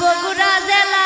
বগুড়া জেলা